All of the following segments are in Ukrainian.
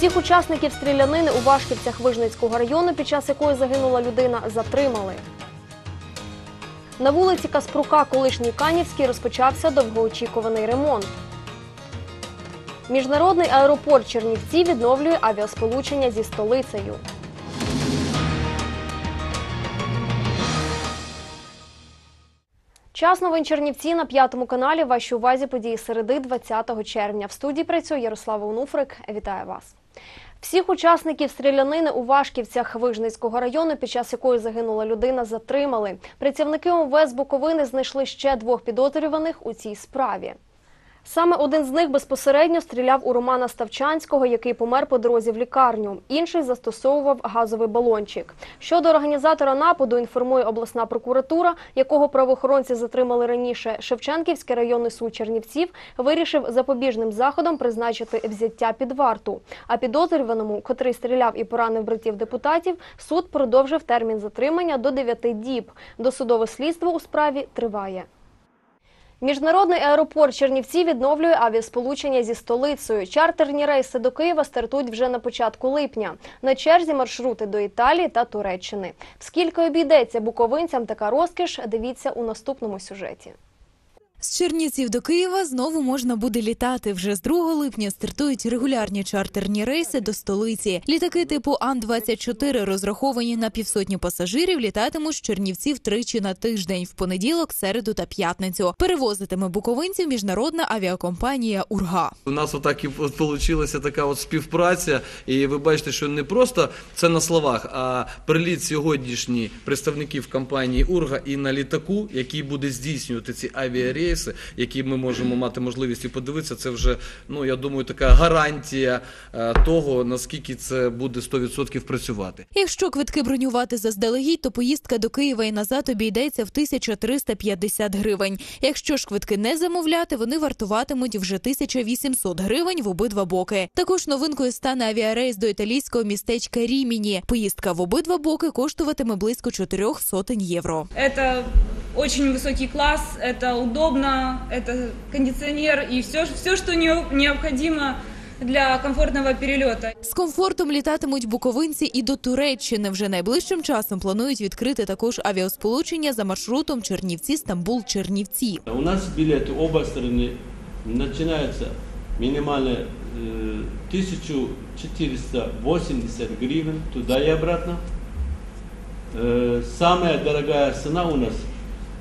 Всіх учасників стрілянини у Вашківцях Вижницького району, під час якої загинула людина, затримали. На вулиці Каспрука, колишній Канівський, розпочався довгоочікуваний ремонт. Міжнародний аеропорт Чернівці відновлює авіасполучення зі столицею. Час новин Чернівці на п'ятому каналі. Вашій увазі події середи 20 червня. В студії працює Ярослава Унуфрик. Вітаю вас. Всіх учасників стрілянини у Вашківцях Вижницького району, під час якої загинула людина, затримали. Працівники ОМВС Буковини знайшли ще двох підозрюваних у цій справі. Саме один з них безпосередньо стріляв у Романа Ставчанського, який помер по дорозі в лікарню. Інший застосовував газовий балончик. Щодо організатора нападу, інформує обласна прокуратура, якого правоохоронці затримали раніше. Шевченківський районний суд Чернівців вирішив запобіжним заходом призначити взяття під варту. А підозрюваному, котрий стріляв і поранив братів депутатів, суд продовжив термін затримання до 9 діб. Досудове слідство у справі триває. Міжнародний аеропорт Чернівці відновлює авіасполучення зі столицею. Чартерні рейси до Києва стартують вже на початку липня. На черзі маршрути до Італії та Туреччини. Скільки обійдеться буковинцям така розкіш, дивіться у наступному сюжеті. З Чернівців до Києва знову можна буде літати. Вже з 2 липня стартують регулярні чартерні рейси до столиці. Літаки типу Ан-24 розраховані на півсотні пасажирів. Літатимуть з Чернівців тричі на тиждень в понеділок, середу та п'ятницю. Перевозитиме буковинців міжнародна авіакомпанія Урга. У нас отак і вийшла така от співпраця, і ви бачите, що не просто це на словах, а приліт сьогоднішній представників компанії Урга і на літаку, який буде здійснювати ці авіарейси, які ми можемо мати можливість і подивитися. Це вже ну я думаю, така гарантія е, того наскільки це буде 100% працювати. Якщо квитки бронювати заздалегідь, то поїздка до Києва і назад обійдеться в 1350 гривень. Якщо ж квитки не замовляти, вони вартуватимуть вже 1800 гривень в обидва боки. Також новинкою стане авіарейс до італійського містечка Ріміні. Поїздка в обидва боки коштуватиме близько 4 сотень євро. Это очень высокий класс, это удобно, это кондиционер и все, все что не- необходимо для комфортного перелета. З комфортом літатимуть буковинці і до Туреччини. Вже найближчим часом планують відкрити також авіасполучення за маршрутом Чернівці-Стамбул-Чернівці. У нас билеты оба стороны начинаются минимально э, 1480 гривен туда и обратно. Э, Самая дорогая цена у нас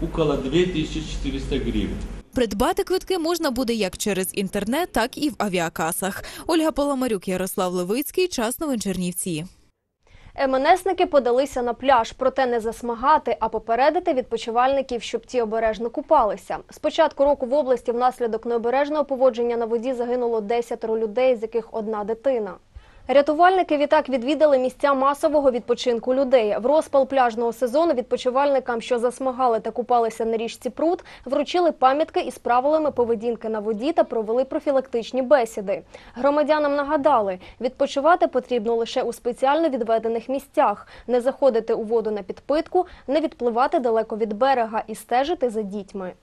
около 2400 гривен. Придбати квитки можна буде як через інтернет, так і в авіакасах. Ольга Паламарюк, Ярослав Левицький. Час новин Чернівці. МНСники подалися на пляж, проте не засмагати, а попередити відпочивальників, щоб ті обережно купалися. З початку року в області внаслідок необережного поводження на воді загинуло 10 людей, з яких одна дитина. Рятувальники відтак відвідали місця масового відпочинку людей. В розпал пляжного сезону відпочивальникам, що засмагали та купалися на річці Прут, вручили пам'ятки із правилами поведінки на воді та провели профілактичні бесіди. Громадянам нагадали, відпочивати потрібно лише у спеціально відведених місцях, не заходити у воду на підпитку, не відпливати далеко від берега і стежити за дітьми.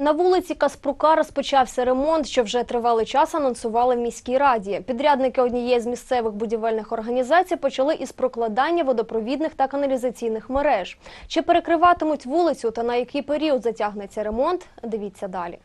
На вулиці Каспрука розпочався ремонт, що вже тривалий час анонсували в міській раді. Підрядники однієї з місцевих будівельних організацій почали із прокладання водопровідних та каналізаційних мереж. Чи перекриватимуть вулицю та на який період затягнеться ремонт? Дивіться далі.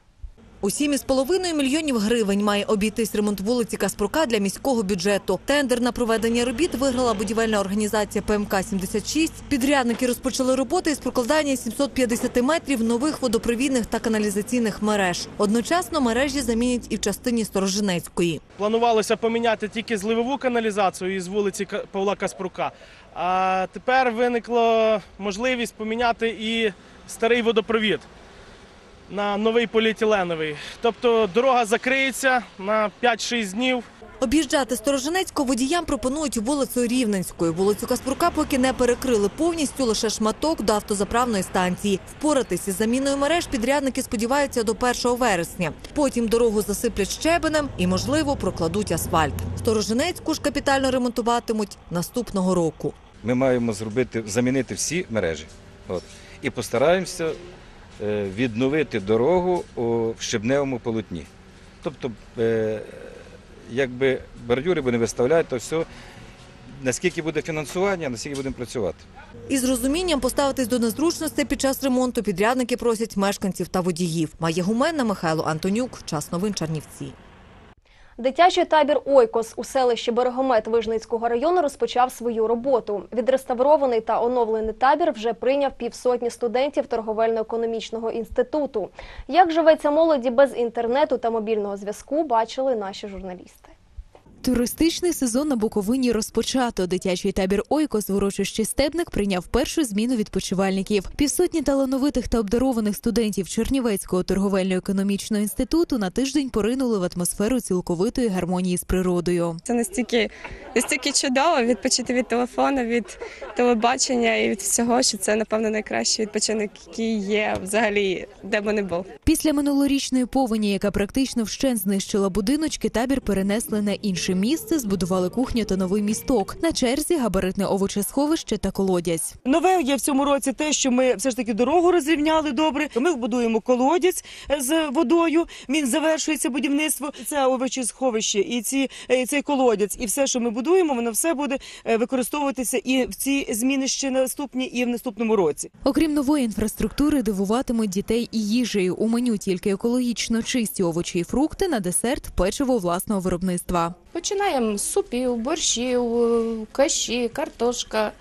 У 7,5 мільйонів гривень має обійтись ремонт вулиці Каспрука для міського бюджету. Тендер на проведення робіт виграла будівельна організація ПМК-76. Підрядники розпочали роботи із прокладання 750 метрів нових водопровідних та каналізаційних мереж. Одночасно мережі замінять і в частині Сторожинецької. Планувалося поміняти тільки зливову каналізацію із вулиці Павла Каспрука. А тепер виникла можливість поміняти і старий водопровід на новий поліетиленовий. Тобто дорога закриється на 5-6 днів. Об'їжджати Сторожинецьку водіям пропонують вулицею Рівненською. Вулицю Каспрука поки не перекрили повністю, лише шматок до автозаправної станції. Впоратися з заміною мереж підрядники сподіваються до 1 вересня. Потім дорогу засиплять щебенем і, можливо, прокладуть асфальт. Сторожинецьку ж капітально ремонтуватимуть наступного року. Ми маємо зробити, замінити всі мережі. От. І постараємося відновити дорогу в щебневому полотні. Тобто, е, якби бордюри не виставляють, то все, наскільки буде фінансування, наскільки будемо працювати. Із розумінням поставитись до незручностей під час ремонту підрядники просять мешканців та водіїв. Має гуменна Михайло Антонюк. Час новин Чернівці. Дитячий табір Ойкос у селищі Берегомет Вижницького району розпочав свою роботу. Відреставрований та оновлений табір вже прийняв півсотні студентів торговельно-економічного інституту. Як живеться молоді без інтернету та мобільного зв'язку, бачили наші журналісти. Туристичний сезон на Буковині розпочато. Дитячий табір Ойкос в урочищі Стебник прийняв першу зміну відпочивальників. Півсотні талановитих та обдарованих студентів Чернівецького торговельно-економічного інституту на тиждень поринули в атмосферу цілковитої гармонії з природою. Це настільки, настільки чудово відпочити від телефону, від телебачення і від всього, що це напевно найкращий відпочинок, який є взагалі, де би не був. Після минулорічної повені, яка практично вщент знищила будиночки, табір перенесли на інше місце, збудували кухню та новий місток. На черзі габаритне овочесховище та колодязь. Нове є в цьому році те, що ми все ж таки дорогу розрівняли добре. Ми будуємо колодязь з водою. Він завершується будівництво. Це овочесховище і ці і цей колодязь, і все, що ми будуємо, воно все буде е, використовуватися і в ці зміни ще наступні, і в наступному році. Окрім нової інфраструктури, дивуватимуть дітей і їжею. У меню тільки екологічно чисті овочі і фрукти на десерт печиво власного виробництва. Починаємо з супів, борщів, каші, картошка,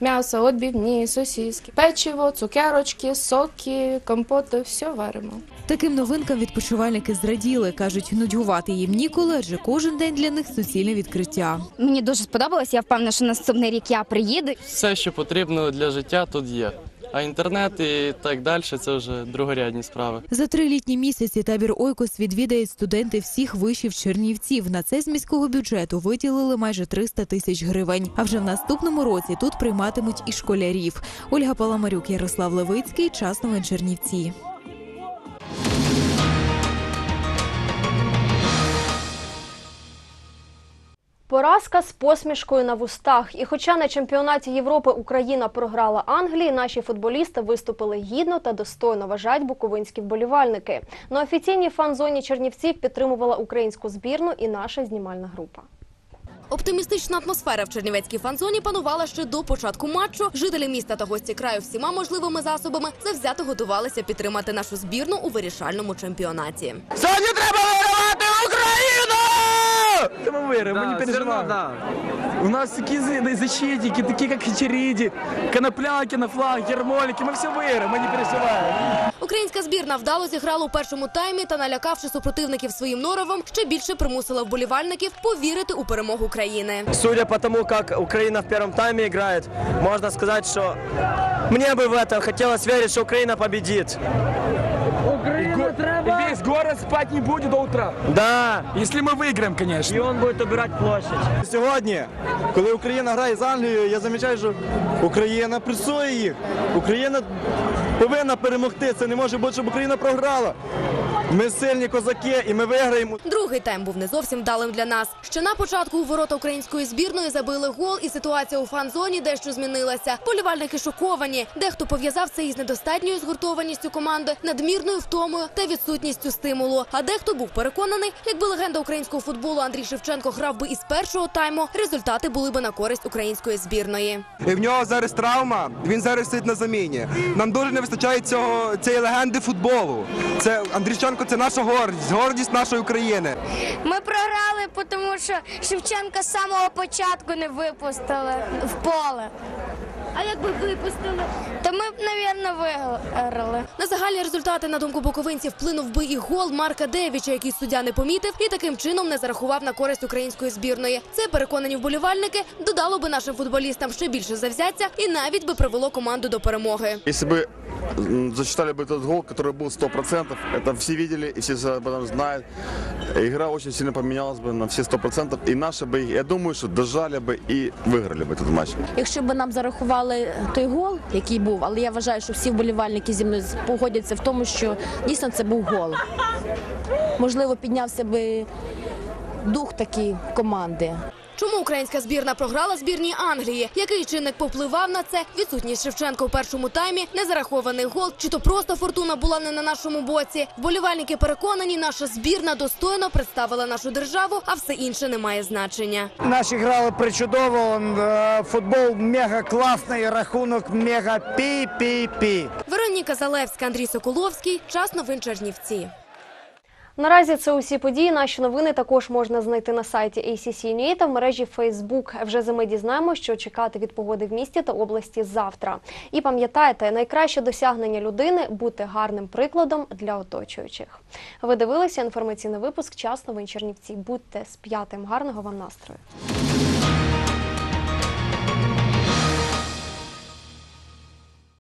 м'ясо, відбивні, сосиски, печиво, цукерочки, соки, компоти, все варимо. Таким новинкам відпочивальники зраділи. кажуть, нудьгувати їм ніколи, адже кожен день для них суцільне відкриття. Мені дуже сподобалось. Я впевнена, що наступний рік я приїду. Все, що потрібно для життя, тут є. А інтернет і так далі це вже другорядні справи. За три літні місяці табір Ойкос відвідають студенти всіх вишів Чернівців. На це з міського бюджету виділили майже 300 тисяч гривень. А вже в наступному році тут прийматимуть і школярів. Ольга Паламарюк, Ярослав Левицький. Час новин Чернівці. Поразка з посмішкою на вустах. І хоча на чемпіонаті Європи Україна програла Англії, наші футболісти виступили гідно та достойно, вважають буковинські вболівальники. На офіційній фан-зоні Чернівців підтримувала українську збірну і наша знімальна група. Оптимістична атмосфера в Чернівецькій фан-зоні панувала ще до початку матчу. Жителі міста та гості краю всіма можливими засобами завзято готувалися підтримати нашу збірну у вирішальному чемпіонаті. Сьогодні треба вигравати! Мы выиграем, мы не переживаем. У нас такие за- защитники, такие как Хачериди, Конопляки на флаг, Ермолики. Мы все выиграем, мы не переживаем. Українська збірна вдало зіграла у першому таймі та, налякавши супротивників своїм норовом, ще більше примусила вболівальників повірити у перемогу країни. Судя по тому, как Украина в первом тайме играет, можно сказать, что мне бы в это хотелось верить, что Украина победит. И весь город спать не будет до утра. Да. Если мы выиграем, конечно. И он будет убирать площадь. Сьогодні, коли Україна грає з Англією, я замічаю, що Україна пресує їх. Україна повинна перемогти. Це не може бути, щоб Україна програла. Ми сильні козаки і ми виграємо. Другий тайм був не зовсім вдалим для нас. Ще на початку у ворота української збірної забили гол, і ситуація у фан-зоні дещо змінилася. Болівальники шоковані. Дехто пов'язав це із недостатньою згуртованістю команди, надмірною втомою та відсутністю стимулу. А дехто був переконаний, якби легенда українського футболу Андрій Шевченко грав би із першого тайму, результати були би на користь української збірної. І в нього зараз травма, він зараз сидить на заміні. Нам дуже не вистачає цього цієї легенди футболу. Це Андрійченко це наша гордість, гордість нашої України. Ми програли, тому що Шевченка з самого початку не випустили в поле. А якби випустили, то ми б, мабуть, виграли. На загальні результати, на думку буковинців, вплинув би і гол Марка Девіча, який суддя не помітив і таким чином не зарахував на користь української збірної. Це переконані вболівальники додало би нашим футболістам ще більше завзяття і навіть би привело команду до перемоги. Если бы м, засчитали бы этот гол, который был 100%, это все видели и все об этом знают, игра очень сильно поменялась бы на все 100%, и наши бы, я думаю, что дожали бы и выиграли бы этот матч. Якщо б нам зарахували той гол, який був, але я вважаю, що всі вболівальники зі мною погодяться в тому, що дійсно це був гол. Можливо, піднявся би дух такої команди. Чому українська збірна програла збірній Англії? Який чинник повпливав на це? Відсутність Шевченка у першому таймі, незарахований гол, чи то просто фортуна була не на нашому боці. Вболівальники переконані, наша збірна достойно представила нашу державу, а все інше не має значення. Наші грали причудово. е, Футбол мега класний, рахунок мега пі-пі-пі. Вероніка Залевська, Андрій Соколовський. Час новин Чернівці. Наразі це усі події. Наші новини також можна знайти на сайті ACC.UA та в мережі Facebook. Вже за ми дізнаємо, що чекати від погоди в місті та області завтра. І пам'ятайте, найкраще досягнення людини бути гарним прикладом для оточуючих. Ви дивилися інформаційний випуск Час новин Чернівці. Будьте з п'ятим. Гарного вам настрою.